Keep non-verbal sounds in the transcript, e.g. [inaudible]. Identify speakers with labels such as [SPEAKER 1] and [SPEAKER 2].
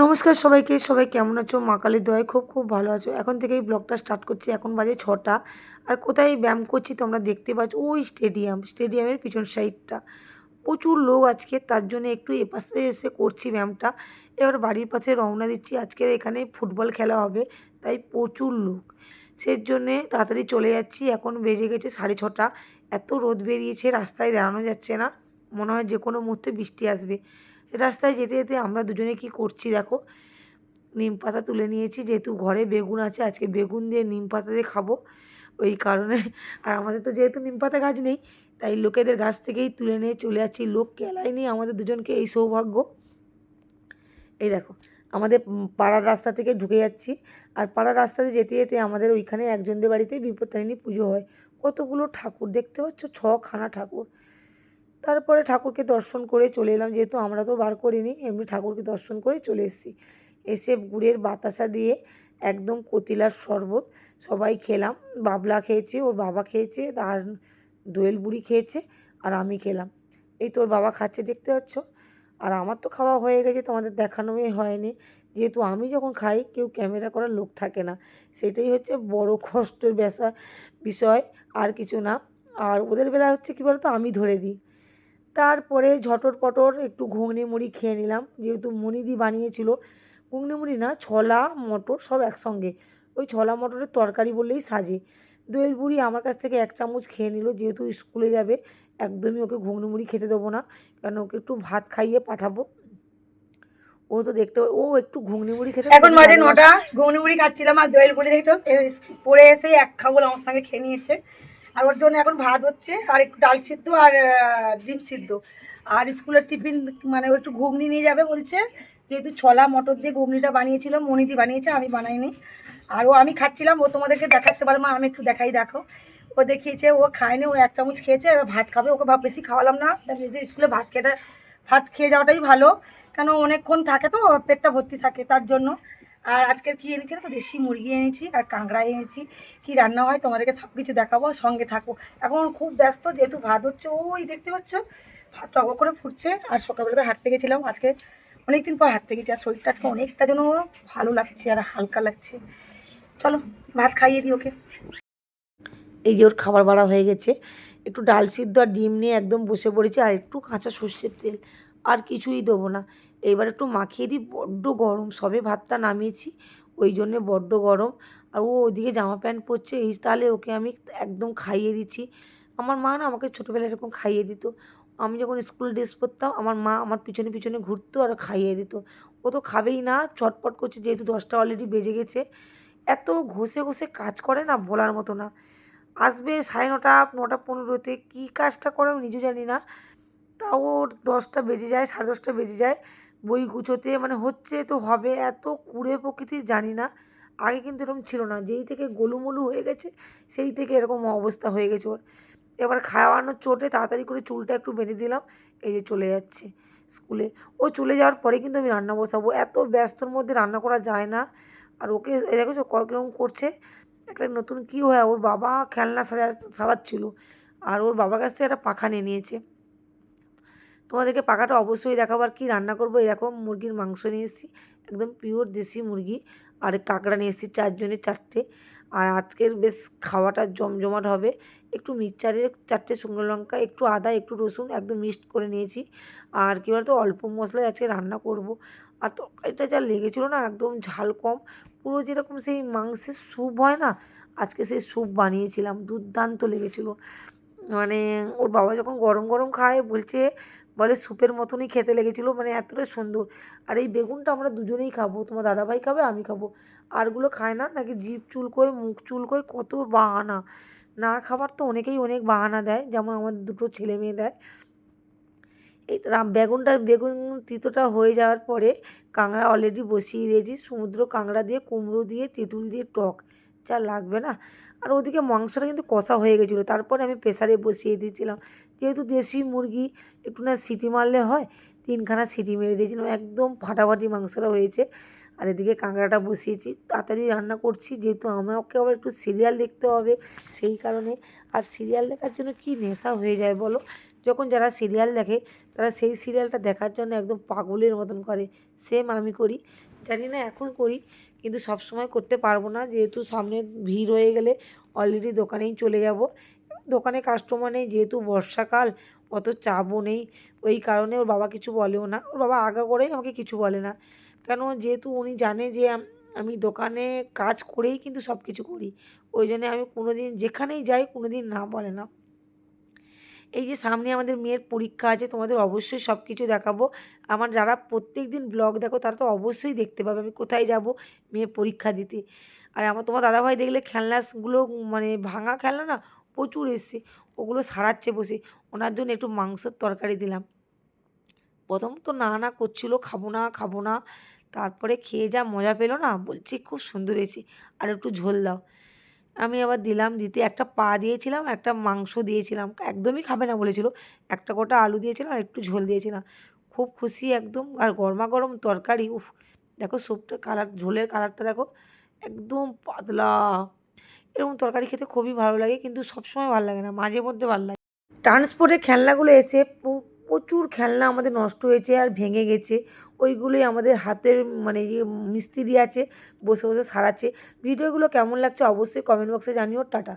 [SPEAKER 1] নমস্কার সবাইকে, সবাই কেমন আছো? মা কালীর দয়ায় খুব খুব ভালো আছো। এখন থেকেই ব্লগটা স্টার্ট করছি। এখন বাজে ছটা। আর কোথায় ব্যায়াম করছি তোমরা দেখতে পাচ্ছ? ওই স্টেডিয়াম স্টেডিয়ামের পিছন সাইডটা প্রচুর লোক আজকে, তার জন্য একটু এপাশে এসে করছি ব্যায়ামটা। এবার বাড়ির পথে রওনা দিচ্ছি। আজকের এখানে ফুটবল খেলা হবে, তাই প্রচুর লোক। সেই জন্যে তাড়াতাড়ি চলে যাচ্ছি। এখন বেজে গেছে সাড়ে ছটা। এত রোদ বেরিয়েছে, রাস্তায় দাঁড়ানো যাচ্ছে না। মনে হয় যে কোনো মুহূর্তে বৃষ্টি আসবে। রাস্তায় যেতে যেতে আমরা দুজনে কি করছি দেখো? নিম পাতা তুলে নিয়েছি, যেহেতু ঘরে বেগুন আছে, আজকে বেগুন দিয়ে নিম পাতা দিয়ে খাব। ওই কারণে [laughs] আর আমাদের তো যেহেতু নিম পাতা গাছ নেই, তাই লোকেদের গাছ থেকেই তুলে নিয়ে চলে যাচ্ছি লোক কেলাই নিয়ে আমাদের দুজনকে এই সৌভাগ্য। এই দেখো, আমাদের পাড়ার রাস্তা থেকে ঢুকে যাচ্ছি। আর পাড়ার রাস্তাতে যেতে যেতে আমাদের ওইখানে একজনদের বাড়িতে বিপত্তারিণী পুজো হয়। কতগুলো ঠাকুর দেখতে পাচ্ছ? ছখানা ঠাকুর। তারপরে ঠাকুরকে দর্শন করে চলে এলাম, যেহেতু আমরা তো বার করিনি, এমনি ঠাকুরকে দর্শন করে চলে এসেছি। এসে গুড়ের বাতাসা দিয়ে একদম কতিলার শরবত সবাই খেলাম। বাবলা খেয়েছে, ওর বাবা খেয়েছে, আর দোয়েল বুড়ি খেয়েছে, আর আমি খেলাম। এই তোর বাবা খাচ্ছে, দেখতে পাচ্ছ? আর আমার তো খাওয়া হয়ে গেছে, তোমাদের দেখানোই হয়নি। যেহেতু আমি যখন খাই, কেউ ক্যামেরা করার লোক থাকে না। সেটাই হচ্ছে বড় কষ্টের বিষয় বিষয়, আর কিছু না। আর ওদের বেলা হচ্ছে কী বলতো? আমি ধরে দিই। তারপরে ঝটর পটর একটু ঘুগনি মুড়ি খেয়ে নিলাম। যেহেতু মনিদি বানিয়েছিল ঘুগনি মুড়ি না ছোলা মটর সব একসঙ্গে। ওই ছোলা মটরের তরকারি বললেই সাজে। দইয়ের বুড়ি আমার কাছ থেকে এক চামচ খেয়ে নিল যেহেতু স্কুলে যাবে একদমই ওকে ঘুগনি মুড়ি খেতে দেবো না। কারণ ওকে একটু ভাত খাইয়ে পাঠাবো। ও তো দেখতে ও একটু ঘুগনি মুড়ি খেতে
[SPEAKER 2] এখন
[SPEAKER 1] ভালোবাসে।
[SPEAKER 2] নটা ঘুগনি মুড়ি খাচ্ছিলাম আর দইয়ের বুড়ি দেখছ এ পড়ে এসে এক খাব আমার সঙ্গে খেয়ে নিয়েছে। আর ওর জন্য এখন ভাত হচ্ছে, আর একটু ডাল সিদ্ধ আর ডিম সিদ্ধ। আর স্কুলের টিফিন মানে ও একটু ঘুগনি নিয়ে যাবে বলছে, যেহেতু ছোলা মটর দিয়ে ঘুগনিটা বানিয়েছিল মনিদি বানিয়েছে, আমি বানাইনি। আর ও, আমি খাচ্ছিলাম, ও তোমাদেরকে দেখাচ্ছে, বলে মা, আমি একটু দেখাই, দেখো। ও দেখিয়েছে, ও খায়নি, ও এক চামচ খেয়েছে, এবার ভাত খাবে, ওকে ভাব বেশি খাওয়ালাম না। স্কুলে ভাত খেতে, ভাত খেয়ে যাওয়াটাই ভালো, কেন অনেকক্ষণ থাকে তো, পেটটা ভর্তি থাকে তার জন্য। আর আজকের কি এনেছি না তো দেশি মুরগি এনেছি আর কাঁকড়া এনেছি। কি রান্না হয় তোমাদেরকে সব কিছু দেখাবো সঙ্গে থাকো। এখন খুব ব্যস্ত, যেহেতু ভাত হচ্ছে, ওই দেখতে পাচ্ছ, ভাত টক করে ফুটছে আর সকালবেলা তো হাঁটতে গেছিলাম। আজকে অনেকদিন পর হাঁটতে গেছি আর শরীরটা আজকে অনেকটা যেন ভালো লাগছে আর হালকা লাগছে। চলো, ভাত খাইয়ে দিই ওকে।
[SPEAKER 1] এই যে ওর খাবার বাড়া হয়ে গেছে। একটু ডাল সিদ্ধ আর ডিম নিয়ে একদম বসে পড়েছি আর একটু কাঁচা সর্ষের তেল। আর কিছুই দেবো না। এবার একটু মাখিয়ে দিই, বড্ড গরম। সবে ভাতটা নামিয়েছি, ওই জন্যে বড্ড গরম। আর ও ওইদিকে জামা প্যান্ট পরছে, এই তাহলে ওকে আমি একদম খাইয়ে দিচ্ছি। আমার মা না আমাকে ছোটোবেলায় এরকম খাইয়ে দিত। আমি যখন স্কুল ড্রেস পরতাম, আমার মা আমার পিছনে পিছনে ঘুরতো আর খাইয়ে দিত। ও তো খাবেই না চটপট করছে, যেহেতু দশটা অলরেডি বেজে গেছে। এত ঘষে ঘষে কাজ করে না বলার মতো না। আসবে সাড়ে নটা নটা পনেরোতে। কী কাজটা করে আমি নিজেও জানি না। তাও ওর দশটা বেজে যায়, সাড়ে দশটা বেজে যায়। বই গুছোতে মানে হচ্ছে তো হবে, এত কুড়ে প্রকৃতির জানি না। আগে কিন্তু এরকম ছিল না। যেই থেকে গোলুমলু হয়ে গেছে, সেই থেকে এরকম অবস্থা হয়ে গেছে ওর। এবার খাওয়ানোর চোটে তাড়াতাড়ি করে চুলটা একটু বেঁধে দিলাম, এই যে চলে যাচ্ছে স্কুলে। ও চলে যাওয়ার পরে কিন্তু আমি রান্না বসাবো। এত ব্যস্তর মধ্যে রান্না করা যায় না। আর ওকে, এই দেখো কীরকম করছে? একটা নতুন কী হয়, ওর বাবা খেলনা সাজা, সাজাচ্ছিল আর ওর বাবার কাছ থেকে একটা পাখা নিয়ে নিয়েছে। তোমাদেরকে পাখাটা অবশ্যই দেখাবো আর কী রান্না করব। এরকম মুরগির মাংস নিয়ে এসেছি, একদম পিওর দেশি মুরগি আর কাঁকড়া নিয়ে এসেছি চারজনের চারটে। আর আজকের বেশ খাওয়াটা জমজমাট হবে। একটু মিক্সচারের চারটে শুকনো লঙ্কা, একটু আদা, একটু রসুন একদম মিক্সড করে নিয়েছি। আর কী বলতো, অল্প মশলায় আজকে রান্না করব। আর তরকারিটা যা লেগেছিলো না একদম ঝাল কম, পুরো যেরকম সেই মাংসের স্যুপ হয় না, আজকে সেই স্যুপ বানিয়েছিলাম, দুর্দান্ত লেগেছিলো। মানে ওর বাবা যখন গরম গরম খায় বলছে, বলে স্যুপের মতনই খেতে লেগেছিলো মানে এতটাই সুন্দর। আর এই বেগুনটা আমরা দুজনেই খাব, তোমার দাদাভাই খাবে, আমি খাব। আরগুলো খায় না, নাকি জিভ চুলকোয়, মুখ চুল চুলকোয়, কত বাহানা। না খাবার তো অনেকেই অনেক বাহানা দেয়, যেমন আমাদের দুটো ছেলে মেয়ে দেয়। এই বেগুনটা, বেগুন তিতোটা হয়ে যাওয়ার পরে কাঁকড়া অলরেডি বসিয়ে দিয়েছি। সমুদ্র কাঁকড়া দিয়ে, কুমড়ো দিয়ে, তেঁতুল দিয়ে, টক যা লাগবে না। আর ওদিকে মাংসটা কিন্তু কষা হয়ে গেছিল। তারপরে আমি প্রেসারে বসিয়ে দিয়েছিলাম। যেহেতু দেশি মুরগি, একটু না সিটি মারলে হয়, তিনখানা সিটি মেরে দিয়েছিলাম। একদম ফাটাফাটি মাংসটা হয়েছে। আর এদিকে কাঁকড়াটা বসিয়েছি। তাড়াতাড়ি রান্না করছি। যেহেতু আমাকে আবার একটু সিরিয়াল দেখতে হবে সেই কারণে। আর সিরিয়াল দেখার জন্য কি নেশা হয়ে যায় বলো? যখন যারা সিরিয়াল দেখে, তারা সেই সিরিয়ালটা দেখার জন্য একদম পাগলের মতন করে। সেম আমি করি। জানি না এখন করি, কিন্তু সব সময় করতে পারব না। যেহেতু সামনে ভিড় হয়ে গেলে অলরেডি দোকানেই চলে যাব। দোকানে কাস্টমার নেই, যেহেতু বর্ষাকাল, অত চাপও নেই। ওই কারণে ওর বাবা কিছু বলেও না। ওর বাবা আগা করেই আমাকে কিছু বলে না। কেন? যেহেতু উনি জানে যে আমি দোকানে কাজ করেই কিন্তু সব কিছু করি। ওই জন্যে আমি কোনো দিন যেখানেই যাই কোনো দিন না বলে না। এই যে সামনে আমাদের মেয়ের পরীক্ষা আছে, তোমাদের অবশ্যই সব কিছু দেখাবো। আমার যারা প্রত্যেক দিন ব্লগ দেখো, তারা তো অবশ্যই দেখতে পাবে আমি কোথায় যাব মেয়ের পরীক্ষা দিতে। আর আমার তোমার দাদাভাই দেখলে খেলনাসগুলো মানে ভাঙা খেলনা না, প্রচুর এসছে, ওগুলো সারাচ্ছে বসে। ওনার জন্য একটু মাংসর তরকারি দিলাম। প্রথম তো না না করছিল, খাব না খাব না। তারপরে খেয়ে যা মজা পেল না, বলছি খুব সুন্দর হয়েছে। আর একটু ঝোল দাও। আমি আবার দিলাম দিতে একটা পা দিয়েছিলাম, একটা মাংস দিয়েছিলাম। একদমই খাবে না বলেছিল। একটা গোটা আলু দিয়েছিলাম আর একটু ঝোল দিয়েছিলাম। খুব খুশি একদম। আর গরমা গরম তরকারি, উফ! দেখো স্যুপটার কালার ঝোলের কালারটা দেখো একদম পাতলা। এরকম তরকারি খেতে খুবই ভালো লাগে, কিন্তু সবসময় ভালো লাগে না, মাঝে মধ্যে ভালো লাগে। ট্রান্সপোর্টের খেলনাগুলো এসে প্রচুর খেলনা আমাদের নষ্ট হয়েছে আর ভেঙে গেছে। ওইগুলোই আমাদের হাতের মানে যে মিস্ত্রি আছে, বসে বসে সারাচ্ছে। ভিডিওগুলো কেমন লাগছে অবশ্যই কমেন্ট বক্সে জানিও। টাটা।